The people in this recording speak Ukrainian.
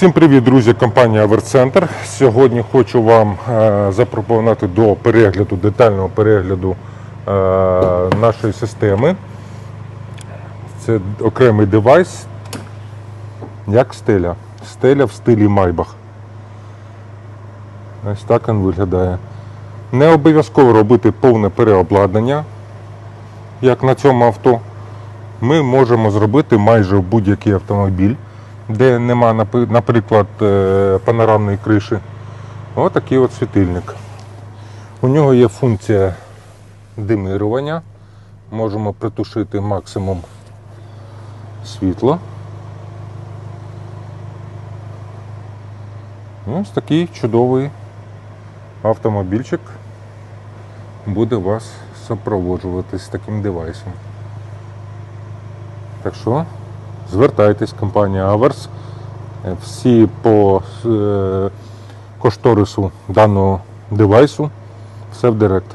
Всім привіт, друзі! Компанія Аверцентр. Сьогодні хочу вам е, запропонувати до перегляду, детального перегляду е, нашої системи. Це окремий девайс, як стеля. Стеля в стилі Майбах. Ось так він виглядає. Не обов'язково робити повне переобладнання, як на цьому авто. Ми можемо зробити майже будь-який автомобіль, де нема, наприклад, е, панорамної криші. Ось такий от світильник. У нього є функція димирування. Можемо притушити максимум світла. Ось такий чудовий автомобільчик буде вас супроводжувати з таким девайсом. Так що звертайтесь, компанія Аверс. Е, Всі по е, кошторису даного девайсу, все в директ.